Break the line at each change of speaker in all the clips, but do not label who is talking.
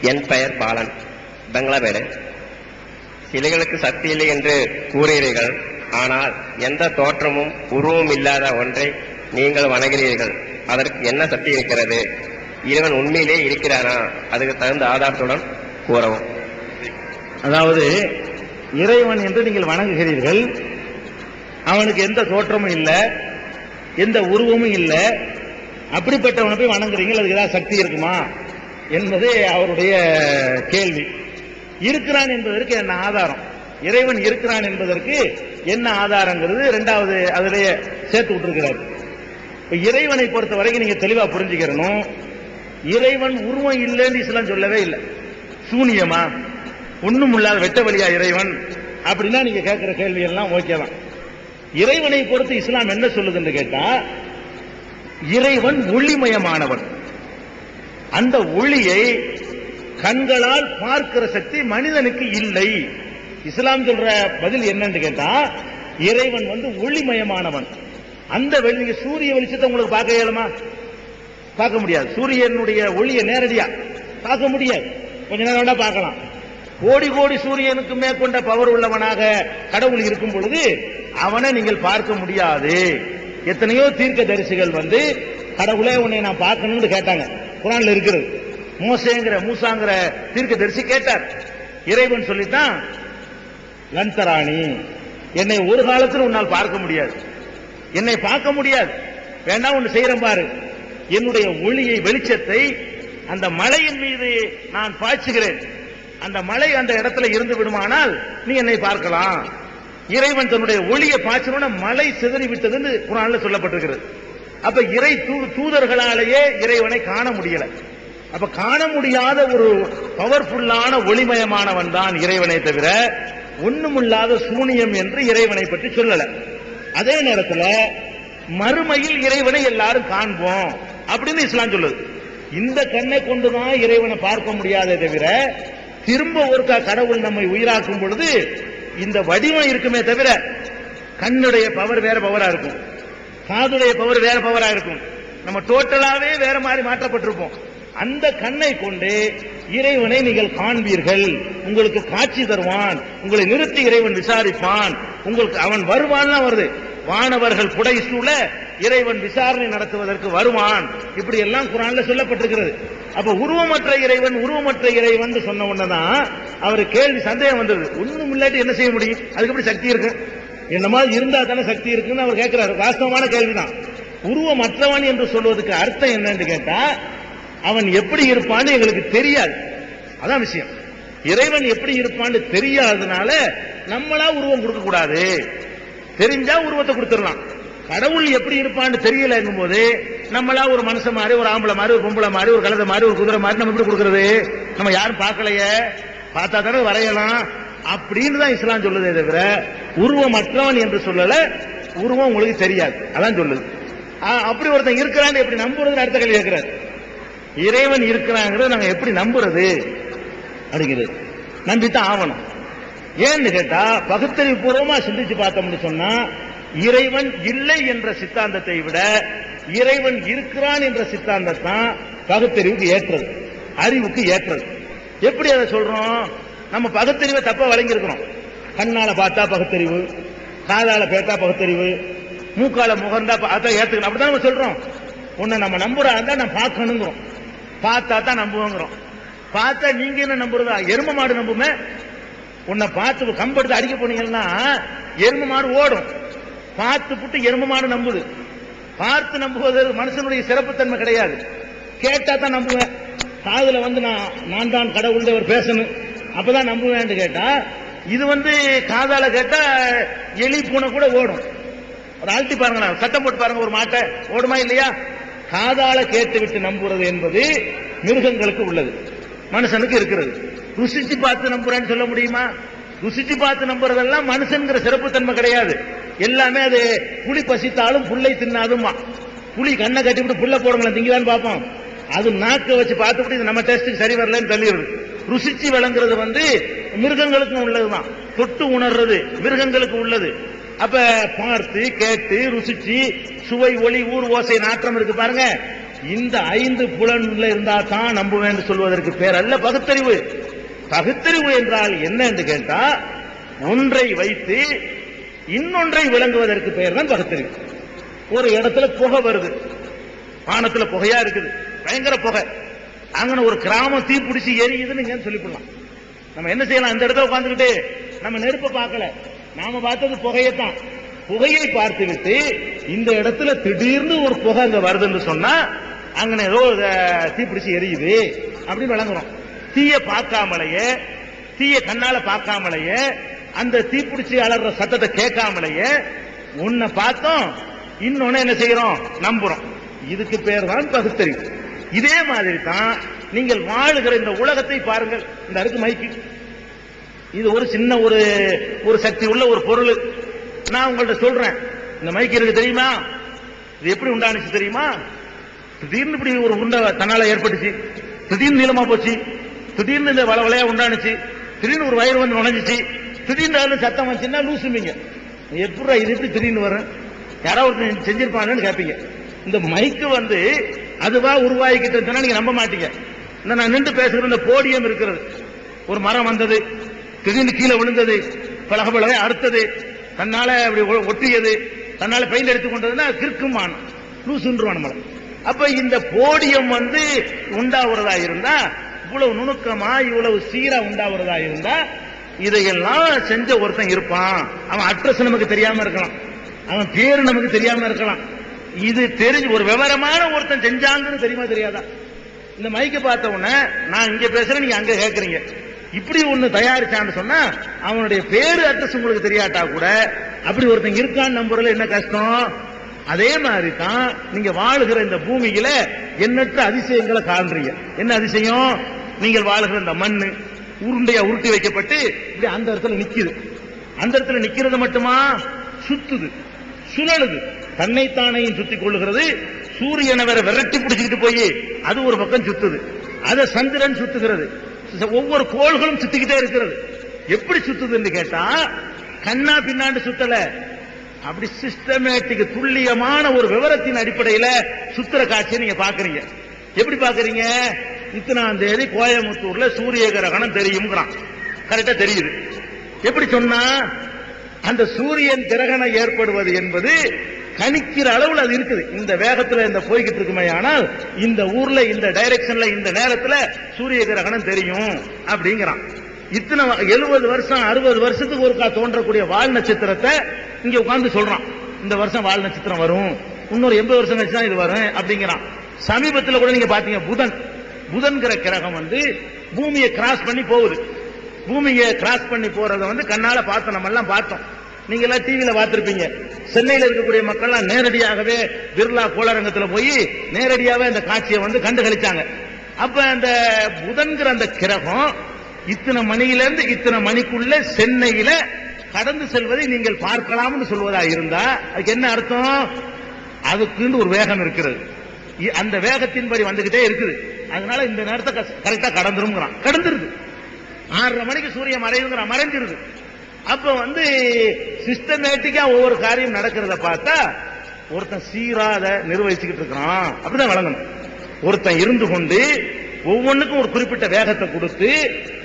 என் பெயர் பாலன். பெங்களவேடு சிலைகளுக்கு சக்தி இல்லை என்று கூறுகிறீர்கள். ஆனால் எந்த தோற்றமும் உருவம் இல்லாத ஒன்றை நீங்கள் வணங்குகிறீர்கள். அதற்கு என்ன சக்தி இருக்கிறது? இறைவன் உண்மையிலே இருக்கிறானா? அதுக்கு தகுந்த ஆதாரத்துடன் கூறவும்.
அதாவது இறைவன் என்று நீங்கள் வணங்குகிறீர்கள். அவனுக்கு எந்த தோற்றமும் இல்லை எந்த உருவமும் இல்லை. அப்படிப்பட்டவனை போய் வணங்குறீங்க அதுக்கு ஏதாவது சக்தி இருக்குமா? என்பது அவருடைய கேள்வி. இருக்கிறான் என்பதற்கு என்ன ஆதாரம்? இறைவன் இருக்கிறான் என்பதற்கு என்ன ஆதாரங்கிறது ரெண்டாவது அதிலேயே சேர்த்து விட்டுருக்கிறார். இப்போ இறைவனை பொறுத்த வரைக்கும் நீங்கள் தெளிவாக புரிஞ்சுக்கிறணும். இறைவன் உருவம் இல்லைன்னு இஸ்லாம் சொல்லவே இல்லை. சூனியமா? ஒன்றும் இல்லாத வெட்ட வழியா இறைவன் அப்படின்னா நீங்கள் கேட்குற கேள்வி எல்லாம் ஓகே தான். இறைவனை பொறுத்து இஸ்லாம் என்ன சொல்லுதுன்னு கேட்டால் இறைவன் ஒளிமயமானவன். அந்த ஒளியை கண்களால் பார்க்கிற சக்தி மனிதனுக்கு இல்லை. இஸ்லாம் சொல்ற பதில் என்னன்னு கேட்டா இறைவன் வந்து ஒளிமயமானவன். அந்த வெளி சூரிய வெளிச்சத்தை உங்களுக்கு பார்க்க இயலுமா? பார்க்க முடியாது. சூரியனுடைய ஒளியை நேரடியா பார்க்க முடியாது. கொஞ்ச நேரம் வேணா பார்க்கலாம். கோடி கோடி சூரியனுக்கு மேற்கொண்ட பவர் உள்ளவனாக கடவுள் இருக்கும் பொழுது அவனை நீங்கள் பார்க்க முடியாது. எத்தனையோ தீர்க்க தரிசிகள் வந்து கடவுளே உன்னை நான் பார்க்கணும்னு கேட்டாங்க. குரான்ல இருக்கிறது. மோசேங்கிற மூசாங்கிற தீர்க்க தரிசி கேட்டார். இறைவன் சொல்லித்தான் லந்தராணி என்னை ஒரு காலத்தில் உன்னால் பார்க்க முடியாது. என்னை பார்க்க முடியாது. வேண்டாம் ஒன்று செய்யறேன் பாரு. என்னுடைய ஒளியை வெளிச்சத்தை அந்த மலையின் மீது நான் பாய்ச்சுகிறேன். அந்த மலை அந்த இடத்துல இருந்து விடுமானால் நீ என்னை பார்க்கலாம். இறைவன் தன்னுடைய ஒளியை பாய்ச்சணும்னா மலை சிதறி விட்டதுன்னு குரான்ல சொல்லப்பட்டிருக்கிறது. அப்ப இறை தூ- தூதர்களாலேயே இறைவனை காண முடியல. அப்ப காண முடியாத ஒரு பவர்ஃபுல்லான ஒளிமயமானவன் தான் இறைவனை தவிர ஒண்ணுமில்லாத சூனியம் என்று இறைவனை பற்றி சொல்லல. அதே நேரத்தில் மறுமையில் இறைவனை எல்லாரும் காண்போம் அப்படின்னு இஸ்லாம் சொல்லுது. இந்த கண்ணை கொண்டுதான் இறைவனை பார்க்க முடியாதே தவிர திரும்ப ஒருக்கா கடவுள் நம்மை உயிராக்கும் பொழுது இந்த வடிவம் இருக்குமே தவிர கண்ணுடைய பவர் வேற பவரா இருக்கும். காதுடைய பவர் வேற பவரா இருக்கும். நம்ம டோட்டலாவே வேற மாதிரி மாற்றப்பட்டிருப்போம். அந்த கண்ணை கொண்டு இறைவனை நீங்கள் காண்பீர்கள். உங்களுக்கு காட்சி தருவான். உங்களை நிறுத்தி இறைவன் விசாரிப்பான். உங்களுக்கு அவன் வருவான்லாம் வருது. வானவர்கள் புடை சூழ இறைவன் விசாரணை நடத்துவதற்கு வருவான். இப்படி எல்லாம் குரான்ல சொல்லப்பட்டிருக்கிறது. அப்ப உருவமற்ற இறைவன் உருவமற்ற இறைவன் சொன்ன உடனேதான் அவர் கேள்வி சந்தேகம் வந்தது. ஒண்ணும் இல்லாட்டி என்ன செய்ய முடியும்? அதுக்கு எப்படி சக்தி இருக்கு? என்னமா இருந்தா தானே சக்தி இருக்குன்னு அவர் கேட்கிறாரு வாஸ்தவமான கேள்விதான். உருவம் அற்றவன் என்று சொல்வதற்கு அர்த்தம் என்னன்னு கேட்டா அவன் எப்படி இருப்பான்னு எங்களுக்கு தெரியாது. அதான் விஷயம். இறைவன் எப்படி இருப்பான்னு தெரியாததுனால நம்மளா உருவம் கொடுக்க கூடாது. தெரிஞ்சா உருவத்தை கொடுத்துடலாம். கடவுள் எப்படி இருப்பான்னு தெரியலங்கும் போது நம்மளா ஒரு மனுஷன் மாதிரி ஒரு ஆம்பளை மாதிரி ஒரு பொம்பளை மாதிரி ஒரு கழுதை மாதிரி ஒரு குதிரை மாதிரி நம்ம எப்படி கொடுக்கறது? நம்ம யாரும் பார்க்கலையே? பார்த்தா தானே வரையலாம். அப்படின்னு தான் இஸ்லாம் சொல்லுதே தவிர உருவமற்றவன் என்று சொல்லல உருவம் உங்களுக்கு தெரியாது. அதான் சொல்லுது. அப்படி ஒருத்தன் இருக்கிறான்னு எப்படி நம்புறதுன்னு அடுத்த கேள்வி கேட்கிறார். இறைவன் இருக்கிறாங்கிறத நாங்க எப்படி நம்புறது? அப்படிங்கிறது நம்பித்தான் ஆவணும் ஏன்னு கேட்டா பகுத்தறிவு பூர்வமா சிந்திச்சு பார்த்தோம்னு சொன்னா இறைவன் இல்லை என்ற சித்தாந்தத்தை விட இறைவன் இருக்கிறான் என்ற சித்தாந்தம் தான் பகுத்தறிவுக்கு ஏற்றது. அறிவுக்கு ஏற்றது. எப்படி அதை சொல்றோம்? நம்ம பகுத்தறிவை தப்பா வழங்கியிருக்கிறோம். கண்ணால பார்த்தா பகுத்தறிவு காதால கேட்டா பகுத்தறிவு மூக்கால முகர்ந்தா பார்த்தா ஏத்துக்கணும். அப்படிதான் நம்ம சொல்றோம். உன்னை நம்ம நம்புறா இருந்தா நான் பார்க்கணுங்கிறோம். பார்த்தா தான் நம்புவோங்கிறோம். பார்த்தா நீங்க என்ன நம்புறதா? எரும மாடு நம்புமே. உன்னை பார்த்து கம்பெடுத்து அடிக்க போனீங்கன்னா எரும மாடு ஓடும். பார்த்து புட்டு எரும மாடு நம்புது. பார்த்து நம்புவது மனுஷனுடைய சிறப்புத்தன்மை கிடையாது. கேட்டா தான் நம்புவேன். காதுல வந்து நான் நான் தான் கடவுள் அவர் பேசணும். அப்பதான் நம்புவேன்னு கேட்டா இது வந்து காதால கேட்டா எலி பூனை கூட ஓடும். ஒரு ஆழ்த்தி பாருங்க சட்டம் போட்டு பாருங்க ஒரு மாட்டை. ஓடுமா இல்லையா? காதால கேட்டு விட்டு நம்புறது என்பது மிருகங்களுக்கு உள்ளது. மனுஷனுக்கு இருக்கிறது. ருசிச்சு பார்த்து நம்புறேன்னு சொல்ல முடியுமா? ருசிச்சு பார்த்து நம்புறதெல்லாம் மனுஷன்கிற சிறப்புத்தன்மை கிடையாது. எல்லாமே அது புலி பசித்தாலும் புல்லை தின்னாதுமா புலி கண்ணை கட்டிவிட்டு புல்ல போடுங்களேன் திங்கலான்னு பார்ப்போம். அது நாக்கை வச்சு பார்த்துட்டு இது நம்ம டேஸ்ட்டுக்கு சரி வரலன்னு தள்ளிடுது. ருசிச்சு விளங்குறது வந்து மிருகங்களுக்கும் உள்ளதுதான். தொட்டு உணர்றது மிருகங்களுக்கு உள்ளது. அப்ப பார்த்து கேட்டு ருசிச்சு சுவை ஒளி ஊர் ஓசை நாற்றம் இருக்கு பாருங்க. இந்த ஐந்து புலன்ல இருந்தா தான் நம்புவேன் சொல்வதற்கு பேர் அல்ல பகுத்தறிவு. பகுத்தறிவு என்றால் என்ன என்று கேட்டா ஒன்றை வைத்து இன்னொன்றை விளங்குவதற்கு பெயர் தான் பகுத்தறிவு. ஒரு இடத்துல புகை வருது. வானத்துல புகையா இருக்குது. பயங்கர புகை. அங்கன ஒரு கிராமம் தீ பிடிச்சி எரியுதுன்னு இங்க சொல்லிவிடலாம் நம்ம என்ன செய்யலாம்? இந்த இடத்துல உட்காந்துக்கிட்டு நம்ம நெருப்பை பார்க்கல. நாம பார்த்தது புகையத்தான். புகையை பார்த்துக்கிட்டு இந்த இடத்துல திடீர்னு ஒரு புகை அங்க வருதுன்னு சொன்னா அங்கன ஏதோ தீப்பிடிச்சு எரியுது அப்படின்னு விளங்குறோம். தீய பார்க்காமலேயே தீய கண்ணால பார்க்காமலேயே அந்த தீப்பிடிச்சு அலற சத்தத்தை கேட்காமலேயே உன்னை பார்த்தோம். இன்னொன்னு என்ன செய்யறோம்? நம்புறோம். இதுக்கு பேர் தான் பகுத்தறிவு. இதே மாதிரி தான் நீங்கள் வாழுகிற இந்த உலகத்தை பாருங்கள். இந்த அருக்கு மைக்கு. இது ஒரு சின்ன ஒரு ஒரு சக்தி உள்ள ஒரு பொருள். நான் உங்கள்ட்ட சொல்றேன். இந்த மைக்கு இருக்கு தெரியுமா? இது எப்படி உண்டானுச்சு தெரியுமா? திடீர்னு இப்படி ஒரு உண்டை தன்னால ஏற்பட்டுச்சு. திடீர்னு நீளமா போச்சு. திடீர்னு இந்த வள வளையா உண்டானுச்சு. திடீர்னு ஒரு வயிறு வந்து நுழைஞ்சிச்சு. திடீர்னு சத்தம் வந்துச்சுன்னா லூசும்பீங்க. எப்படா இது எப்படி திடீர்னு வரும்? யாராவது ஒருத்தன் செஞ்சிருப்பாங்கன்னு கேட்பீங்க இந்த மைக்கு வந்து அதுவா உருவாகிக்கிட்டு சொன்னா நீங்க நம்ப மாட்டீங்க. இந்த நான் நின்று பேசுகிற இந்த போடியம் இருக்கிறது. ஒரு மரம் வந்தது திடீர்னு கீழே விழுந்தது பலக பலகை அறுத்தது தன்னால அப்படி ஒட்டியது தன்னால பெயில் எடுத்து கொண்டதுன்னா கிறுக்குமான் லூசுன்றுவான் மலம் அப்ப இந்த போடியம் வந்து உண்டாகிறதா இருந்தா இவ்வளவு நுணுக்கமா இவ்வளவு சீரா உண்டாகிறதா இருந்தா இதையெல்லாம் செஞ்ச ஒருத்தன் இருப்பான். அவன் அட்ரஸ் நமக்கு தெரியாம இருக்கலாம். அவன் பேரு நமக்கு தெரியாம இருக்கலாம். இது தெரிஞ்சு ஒரு விவரமான ஒருத்தன் செஞ்சாங்கன்னு தெரியுமா தெரியாதா? இந்த மைக்க பார்த்த உடனே நான் இங்க பேசுறேன் நீங்க அங்க கேக்குறீங்க. இப்படி ஒண்ணு தயாரிச்சான்னு சொன்னா அவனுடைய பேரு அட்ரஸ் உங்களுக்கு தெரியாட்டா கூட அப்படி ஒருத்தன் இருக்கான்னு நம்புறதுல என்ன கஷ்டம்? அதே மாதிரி தான் நீங்க வாழுகிற இந்த பூமியில எண்ணற்ற அதிசயங்களை காண்றீங்க. என்ன அதிசயம்? நீங்கள் வாழுகிற இந்த மண் உருண்டையா உருட்டி வைக்கப்பட்டு இப்படி அந்த இடத்துல நிக்குது. அந்த இடத்துல நிக்கிறது மட்டுமா? சுத்துது சுழலுது. தன்னைத்தானையும் சுத்தி கொள்ளுகிறது சூரியனை வேற விரட்டி பிடிச்சிக்கிட்டு போய் அது ஒரு பக்கம் சுத்துது. அத சந்திரன் சுத்துகிறது. ச- ஒவ்வொரு கோள்களும் சுத்திக்கிட்டே இருக்கிறது. எப்படி சுத்துதுன்னு கேட்டா கண்ணா பின்னாண்டு சுத்தல. அப்படி சிஸ்டமேட்டிக் துல்லியமான ஒரு விவரத்தின் அடிப்படையில சுத்துற காட்சியை நீங்க பாக்குறீங்க. எப்படி பாக்குறீங்க? இத்தனாம் தேதி கோயம்புத்தூர்ல சூரிய கிரகணம் தெரியுங்கிறான் கரெக்டா தெரியுது. எப்படி சொன்னா அந்த சூரியன் கிரகணம் ஏற்படுவது என்பது கணிக்கிற அளவுல அது இருக்குது. இந்த வேகத்துல இந்த போய்கிட்டு இருக்குமே ஆனால் இந்த ஊர்ல இந்த டைரக்ஷன்ல இந்த நேரத்துல சூரிய கிரகணம் தெரியும் அப்படிங்கிறான். இத்தனை எழுபது வருஷம் அறுபது வருஷத்துக்கு ஒருக்கா தோன்றக்கூடிய வால் நட்சத்திரத்தை இங்க உட்கார்ந்து சொல்றான். இந்த வருஷம் வால் நட்சத்திரம் வரும். இன்னொரு எண்பது வருஷம் கழிச்சு தான் இது வரும் அப்படிங்கிறான். சமீபத்தில் கூட நீங்க பாத்தீங்க புதன். புதன்கிற கிரகம் வந்து பூமியை கிராஸ் பண்ணி போகுது. பூமியை கிராஸ் பண்ணி போறத வந்து கண்ணால பார்த்தோம் நம்ம எல்லாம் பார்த்தோம். நீங்க எல்லாம் டிவியில பார்த்திருப்பீங்க. சென்னையில் இருக்கக்கூடிய மக்கள்லாம் நேரடியாகவே பிர்லா கோளரங்கத்தில் போய் நேரடியாகவே அந்த காட்சியை வந்து கண்டு கழிச்சாங்க அப்ப அந்த புதன்கிற அந்த கிரகம் இத்தனை மணியிலிருந்து இத்தனை மணிக்குள்ள சென்னையில கடந்து செல்வதை நீங்கள் பார்க்கலாம்னு சொல்வதா இருந்தா அதுக்கு என்ன அர்த்தம்? அதுக்குன்னு ஒரு வேகம் இருக்கிறது. இ- அந்த வேகத்தின்படி வந்துகிட்டே இருக்குது. அதனால இந்த நேரத்தை கரெக்டா கடந்துருங்கிறான் கடந்துருது. ஆறரை மணிக்கு சூரியன் மறைவுங்கிறான் மறைஞ்சிருது. அப்ப வந்து சிஸ்டமேட்டிக்கா ஒவ்வொரு காரியம் நடக்கிறத பார்த்தா ஒருத்தன் சீராத நிர்வகிச்சுக்கிட்டு இருக்கிறான். அப்படிதான் வழங்கணும் ஒருத்தன் இருந்து கொண்டு ஒவ்வொன்றுக்கும் ஒரு குறிப்பிட்ட வேகத்தை கொடுத்து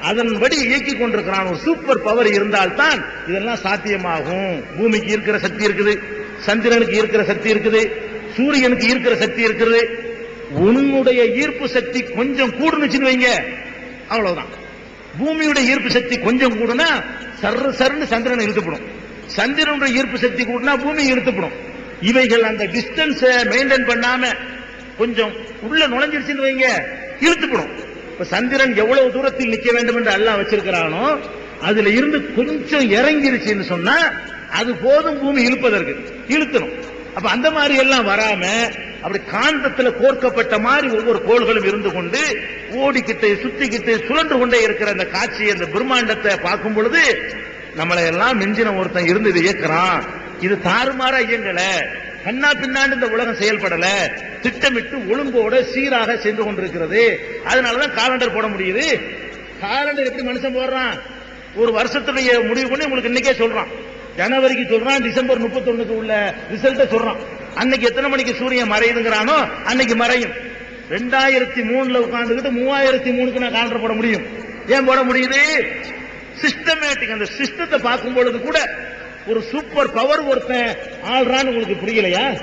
அதன்படி இயக்கி கொண்டிருக்கிறான். ஒரு சூப்பர் பவர் இருந்தால்தான் இதெல்லாம் சாத்தியமாகும். பூமிக்கு இருக்கிற சக்தி இருக்குது சந்திரனுக்கு இருக்கிற சக்தி இருக்குது சூரியனுக்கு இருக்கிற சக்தி இருக்குது. உன்னுடைய ஈர்ப்பு சக்தி கொஞ்சம் கூடுனுச்சுன்னு வைங்க. அவ்வளவுதான். பூமியுடைய ஈர்ப்பு சக்தி கொஞ்சம் கூடுனா சர்ற சர்னு சந்திரனை இழுத்துப்படும். சந்திரனுடைய ஈர்ப்பு சக்தி கூடுனா பூமி இழுத்துப்படும். இவைகள் அந்த டிஸ்டன்ஸை மெயின்டைன் பண்ணாம கொஞ்சம் உள்ள நுழைஞ்சிருச்சுன்னு வைங்க இழுத்துப்படும். இப்ப சந்திரன் எவ்வளவு தூரத்தில் நிக்க வேண்டும் என்று அல்லாஹ் வச்சிருக்கிறானோ அதுல இருந்து கொஞ்சம் இறங்கிருச்சுன்னு சொன்னா அது போதும் பூமி இழுப்பதற்கு இழுத்தணும் அப்ப அந்த மாதிரி எல்லாம் வராம அப்படி காந்தத்துல கோர்க்கப்பட்ட மாதிரி ஒவ்வொரு கோள்களும் இருந்து கொண்டு ஓடிக்கிட்டு சுத்திக்கிட்டு சுழன்று கொண்டே இருக்கிற அந்த காட்சி அந்த பிரம்மாண்டத்தை பார்க்கும் பொழுது நம்மளை எல்லாம் மிஞ்சின ஒருத்தன் இருந்து இதை இயக்கிறான். இது தாறுமாறா இயங்கல. கண்ணா பின்னாண்டு இந்த உலகம் செயல்படல. திட்டமிட்டு ஒழுங்கோட சீராக சென்று கொண்டிருக்கிறது. அதனாலதான் காலண்டர் போட முடியுது. காலண்டர் எப்படி மனுஷன் போடுறான்? ஒரு வருஷத்துடைய முடிவு பண்ணி உங்களுக்கு இன்னைக்கே சொல்றான். ஜனவரிக்கு சொல்றான் டிசம்பர் முப்பத்தொன்னுக்கு உள்ள ரிசல்ட்டை சொல்றான். அன்னைக்கு எத்தனை மணிக்கு சூரியன் மறையுதுங்கிறானோ அன்னைக்கு மறையும். ரெண்டாயிரத்தி மூணுல உட்காந்துக்கிட்டு மூவாயிரத்தி மூணுக்கு நான் காலண்டர் போட முடியும். ஏன் போட முடியுது? சிஸ்டமேட்டிக் அந்த சிஸ்டத்தை பார்க்கும் பொழுது கூட ஒரு சூப்பர் பவர் ஒருத்தன் ஆள்றான்னு உங்களுக்கு புரியலையா?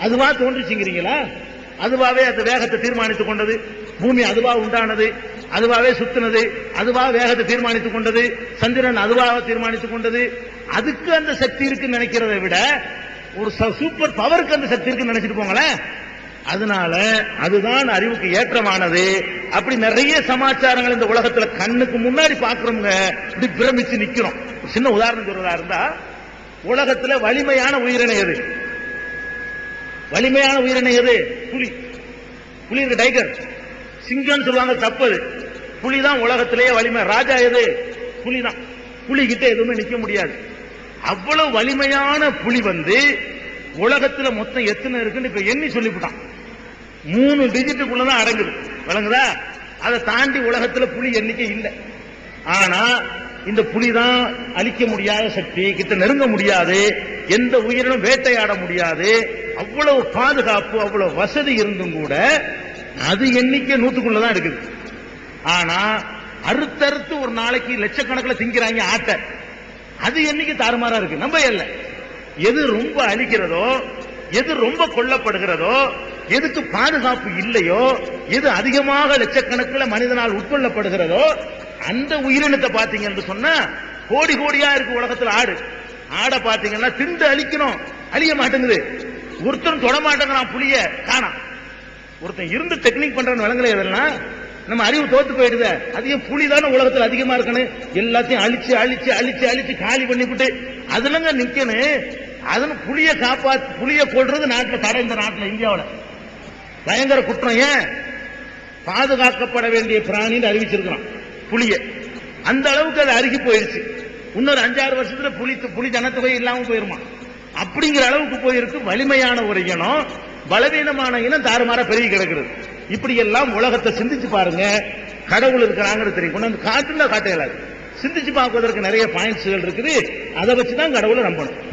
அதுவா தோன்றுச்சுங்கிறீங்களா? அதுவாவே அந்த வேகத்தை தீர்மானித்துக் கொண்டது. பூமி அதுவா உண்டானது. அதுவாவே சுத்தினது. அதுவா வேகத்தை தீர்மானித்துக் கொண்டது. சந்திரன் அதுவாக தீர்மானித்துக் கொண்டது. அதுக்கு அந்த சக்தி இருக்குன்னு நினைக்கிறதை விட ஒரு ச- சூப்பர் பவருக்கு அந்த சக்தி இருக்குன்னு நினைச்சிட்டு போங்களேன். அதனால அதுதான் அறிவுக்கு ஏற்றமானது. அப்படி நிறைய சமாச்சாரங்கள் இந்த உலகத்துல கண்ணுக்கு முன்னாடி பாக்குறவங்க இப்படி பிரமிச்சு நிக்கிறோம். சின்ன உதாரணம் சொல்றதா இருந்தா உலகத்துல வலிமையான உயிரினை எது? வலிமையான உயிரினை எது? புலி. புலி இருக்கு டைகர் சிங்கம் சொல்லுவாங்க தப்பது. புலி தான் உலகத்திலேயே வலிமை. ராஜா எது? புலி தான் புலி கிட்ட எதுவுமே நிக்க முடியாது. அவ்வளவு வலிமையான புலி வந்து உலகத்துல மொத்தம் எத்தனை இருக்குன்னு இப்ப எண்ணி சொல்லிவிட்டான். மூணு டிஜிட்டுக்குள்ளதான் அடங்குது. விளங்குதா? அதை தாண்டி உலகத்துல புலி எண்ணிக்கை இல்லை. ஆனா இந்த புலி தான் அழிக்க முடியாத சக்தி கிட்ட நெருங்க முடியாது எந்த உயிரினும் வேட்டையாட முடியாது அவ்வளவு பாதுகாப்பு அவ்வளவு வசதி இருந்தும் கூட அது எண்ணிக்கை நூத்துக்குள்ளதான் இருக்குது. ஆனா அறுத்தறுத்து ஒரு நாளைக்கு லட்சக்கணக்கில் திங்கிறாங்க ஆட்டை. அது என்னைக்கு தாறுமாறா இருக்கு. நம்ம இல்லை எது ரொம்ப அழிக்கிறதோ எது ரொம்ப கொல்லப்படுகிறதோ எதுக்கு பாதுகாப்பு இல்லையோ எது அதிகமாக லட்சக்கணக்கில் மனிதனால் உட்கொள்ளப்படுகிறதோ அந்த உயிரினத்தை பாத்தீங்கன்னு சொன்னா கோடி கோடியா இருக்கு உலகத்துல ஆடு. ஆடை பாத்தீங்கன்னா திண்டு அழிக்கணும். அழிய மாட்டேங்குது. ஒருத்தன் தொட மாட்டேங்கிறான் புளிய காணாம் ஒருத்தன் இருந்து டெக்னிக் பண்றன்னு விளங்கல இதெல்லாம் நம்ம அறிவு தோத்து போயிடுது. அதிகம் புலி தானே உலகத்துல அதிகமா இருக்கணும் எல்லாத்தையும் அழிச்சு அழிச்சு அழிச்சு அழிச்சு காலி பண்ணிவிட்டு அதுலங்க நிக்கணும். அதன் புளிய காப்பாத்து புளிய கொள்றது நாட்டுல தடை இந்த நாட்டுல இந்தியாவில். பயங்கர குற்றம் ஏன்? பாதுகாக்கப்பட வேண்டிய பிராணின்னு அறிவிச்சிருக்கிறான். புலிய. அந்த அளவுக்கு அது அருகி போயிருச்சு. இன்னொரு அஞ்சாறு வருஷத்துல புலி புலி ஜனத்தொகை இல்லாம போயிருமா? அப்படிங்கிற அளவுக்கு போயிருக்கு. வலிமையான ஒரு இனம் பலவீனமான இனம் தாறுமாறா பெருகி கிடக்கிறது. இப்படி எல்லாம் உலகத்தை சிந்திச்சு பாருங்க. கடவுள் இருக்கிறாங்கிறது தெரியும். கொண்டு வந்து காட்டுல காட்ட இயலாது சிந்திச்சு பார்ப்பதற்கு நிறைய பாயிண்ட்ஸ்கள் இருக்குது. அதை வச்சு தான் கடவுளை நம்பணும்.